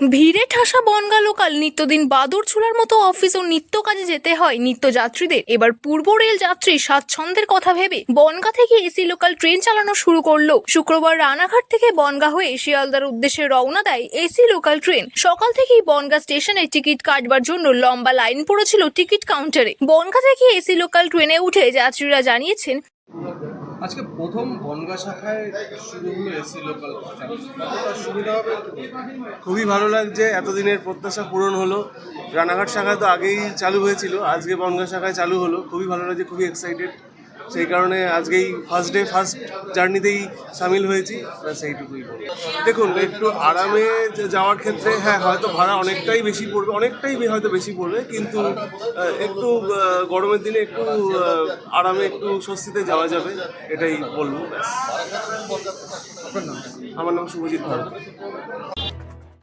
ভিড়ে ঠাসা বনগা লোকাল নিত্যদিন বাদর ছোলার মতো অফিস ও নিত্য কাজে যেতে হয় নিত্য যাত্রীদের এবার পূর্ব রেল যাত্রী স্বাচ্ছন্দ্যের কথা ভেবে বনগা থেকে এসি লোকাল ট্রেন চালানো শুরু করল। শুক্রবার রানাঘাট থেকে বনগা হয়ে শিয়ালদার উদ্দেশ্যে রওনা দেয় এসি লোকাল ট্রেন। সকাল থেকেই বনগা স্টেশনে টিকিট কাটবার জন্য লম্বা লাইন পড়েছিল টিকিট কাউন্টারে। বনগা থেকে এসি লোকাল ট্রেনে উঠে যাত্রীরা জানিয়েছেন আজকে প্রথম বনগা শাখায় শুরু সুবিধা হবে? খুবই ভালো লাগছে, এতদিনের প্রত্যাশা পূরণ হলো। রানাঘাট শাখায় তো আগেই চালু হয়েছিল, আজকে বনগা শাখায় চালু হলো। খুবই ভালো লাগছে, খুবই এক্সাইটেড সেই কারণে আজকেই ফার্স্ট ডে ফার্স্ট জার্নিতেই সামিল হয়েছি। ব্যাস এইটুকুই দেখুন, একটু আরামে যাওয়ার ক্ষেত্রে হ্যাঁ হয়তো ভাড়া অনেকটাই বেশি পড়বে, অনেকটাই হয়তো বেশি পড়বে, কিন্তু একটু গরমের দিনে একটু আরামে একটু স্বস্তিতে যাওয়া যাবে, এটাই বলব আমার নাম শুভজিৎ ভারত